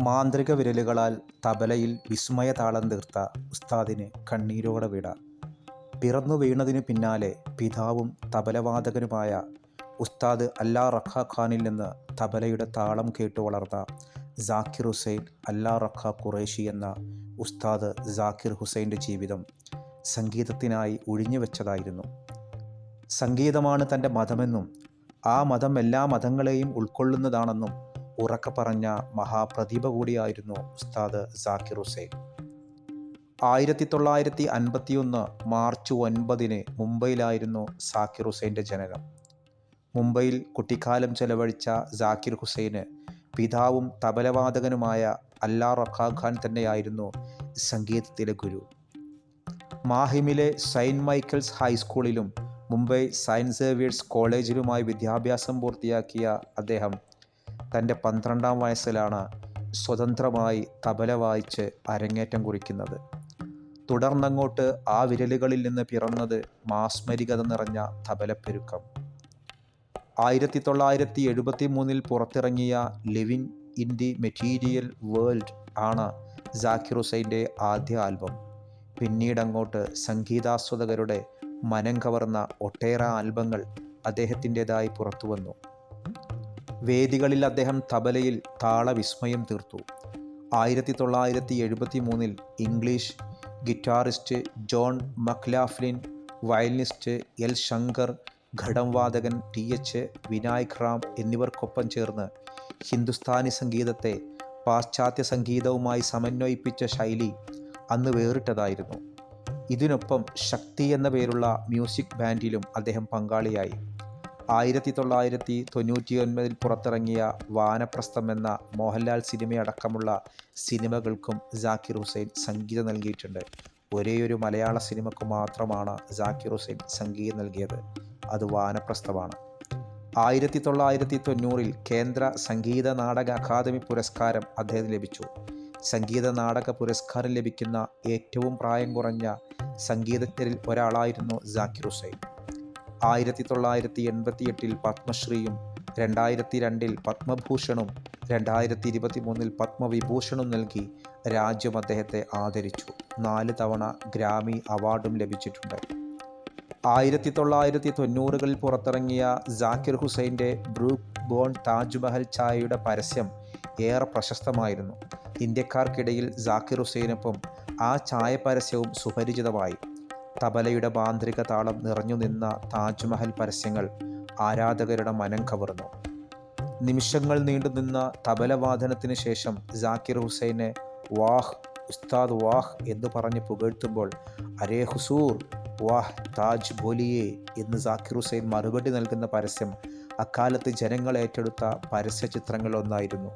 മാന്ത്രിക വിരലുകളാൽ തബലയിൽ വിസ്മയ താളം തീർത്ത ഉസ്താദിന് കണ്ണീരോടെ വിട. പിറന്നു വീണതിനു പിന്നാലെ പിതാവും തബലവാദകനുമായ ഉസ്താദ് അല്ലാ റഖ ഖാനിൽ നിന്ന് തബലയുടെ താളം കേട്ടു വളർന്ന ജാക്കിർ ഹുസൈൻ അല്ലാ റഖ ഖുറേഷി എന്ന ഉസ്താദ് ജാക്കിർ ഹുസൈന്റെ ജീവിതം സംഗീതത്തിനായി ഒഴിഞ്ഞു വെച്ചതായിരുന്നു. സംഗീതമാണ് തന്റെ മതമെന്നും ആ മതം എല്ലാ മതങ്ങളെയും ഉൾക്കൊള്ളുന്നതാണെന്നും ഉറക്കെ പറഞ്ഞ മഹാപ്രതിഭ കൂടിയായിരുന്നു ഉസ്താദ് സാക്കിർ ഹുസൈൻ. ആയിരത്തി തൊള്ളായിരത്തി അൻപത്തിയൊന്ന് മാർച്ച് ഒൻപതിന് മുംബൈയിലായിരുന്നു സാക്കിർ ഹുസൈന്റെ ജനനം. മുംബൈയിൽ കുട്ടിക്കാലം ചെലവഴിച്ച സാക്കിർ ഹുസൈന് പിതാവും തബലവാദകനുമായ അല്ലാ റഖാ ഖാൻ തന്നെയായിരുന്നു സംഗീതത്തിലെ ഗുരു. മാഹിമിലെ സെയിന്റ് മൈക്കിൾസ് ഹൈസ്കൂളിലും മുംബൈ സയൻസ് സേവിയേഴ്സ് കോളേജിലുമായി വിദ്യാഭ്യാസം പൂർത്തിയാക്കിയ അദ്ദേഹം തന്റെ പന്ത്രണ്ടാം വയസ്സിലാണ് സ്വതന്ത്രമായി തബല വായിച്ച് അരങ്ങേറ്റം കുറിക്കുന്നത്. തുടർന്നങ്ങോട്ട് ആ വിരലുകളിൽ നിന്ന് പിറന്നത് മാസ്മരികത നിറഞ്ഞ തബലപ്പെരുക്കം. ആയിരത്തി തൊള്ളായിരത്തി എഴുപത്തി മൂന്നിൽ പുറത്തിറങ്ങിയ living in the material world ആണ് ജാക്കിർ ഹുസൈന്റെ ആദ്യ ആൽബം. പിന്നീടങ്ങോട്ട് സംഗീതാസ്വദകരുടെ മനം കവർന്ന ഒട്ടേറെ ആൽബങ്ങൾ അദ്ദേഹത്തിന്റെതായി പുറത്തു വന്നു വേദികളിൽ അദ്ദേഹം തബലയിൽ താളവിസ്മയം തീർത്തു. ആയിരത്തി തൊള്ളായിരത്തി എഴുപത്തി മൂന്നിൽ English guitarist John McLaughlin violinist L Shankar ഘടംവാദകൻ T H Vinayak Ram എന്നിവർക്കൊപ്പം ചേർന്ന് ഹിന്ദുസ്ഥാനി സംഗീതത്തെ പാശ്ചാത്യ സംഗീതവുമായി സമന്വയിപ്പിച്ച ശൈലി അന്ന് വേറിട്ടതായിരുന്നു. ഇതിനൊപ്പം ശക്തി എന്ന പേരുള്ള മ്യൂസിക് ബാൻഡിലും അദ്ദേഹം പങ്കാളിയായി. ആയിരത്തി തൊള്ളായിരത്തി തൊണ്ണൂറ്റി ഒൻപതിൽ പുറത്തിറങ്ങിയ വാനപ്രസ്ഥം എന്ന മോഹൻലാൽ സിനിമയടക്കമുള്ള സിനിമകൾക്കും ജാക്കിർ ഹുസൈൻ സംഗീതം നൽകിയിട്ടുണ്ട്. ഒരേയൊരു മലയാള സിനിമയ്ക്ക് മാത്രമാണ് ജാക്കിർ ഹുസൈൻ സംഗീതം നൽകിയത്. അത് വാനപ്രസ്ഥമാണ്. ആയിരത്തി തൊള്ളായിരത്തി തൊണ്ണൂറിൽ കേന്ദ്ര സംഗീത നാടക അക്കാദമി പുരസ്കാരം അദ്ദേഹത്തിന് ലഭിച്ചു. സംഗീത നാടക പുരസ്കാരം ലഭിക്കുന്ന ഏറ്റവും പ്രായം കുറഞ്ഞ സംഗീതജ്ഞരിൽ ഒരാളായിരുന്നു ജാക്കിർ ഹുസൈൻ. ആയിരത്തി തൊള്ളായിരത്തി എൺപത്തി എട്ടിൽ പത്മശ്രീയും രണ്ടായിരത്തി രണ്ടിൽ പത്മഭൂഷണും രണ്ടായിരത്തി ഇരുപത്തി മൂന്നിൽ പത്മവിഭൂഷണും നൽകി രാജ്യം അദ്ദേഹത്തെ ആദരിച്ചു. നാല് തവണ ഗ്രാമി അവാർഡും ലഭിച്ചിട്ടുണ്ട്. ആയിരത്തി തൊള്ളായിരത്തി തൊണ്ണൂറുകളിൽ പുറത്തിറങ്ങിയ ജാക്കിർ ഹുസൈന്റെ ബ്രൂക്ക് ബോൺ താജ്മഹൽ ചായയുടെ പരസ്യം ഏറെ പ്രശസ്തമായിരുന്നു. ഇന്ത്യക്കാർക്കിടയിൽ ജാക്കിർ ഹുസൈനൊപ്പം ആ ചായ പരസ്യവും സുപരിചിതമായി. തബലയുടെ മാന്ത്രിക താളം നിറഞ്ഞു നിന്ന താജ്മഹൽ പരസ്യങ്ങൾ ആരാധകരുടെ മനം കവർന്നു. നിമിഷങ്ങൾ നീണ്ടുനിന്ന തബലവാദനത്തിന് ശേഷം ജാക്കിർ ഹുസൈനെ വാഹ് ഉസ്താദ് വാഹ് എന്ന് പറഞ്ഞ് പുകഴ്ത്തുമ്പോൾ അരേ ഹുസൂർ വാഹ് താജ് ബോലിയെ എന്ന് ജാക്കിർ ഹുസൈൻ മറുപടി നൽകുന്ന പരസ്യം അക്കാലത്ത് ജനങ്ങൾ ഏറ്റെടുത്ത പരസ്യ ചിത്രങ്ങളൊന്നായിരുന്നു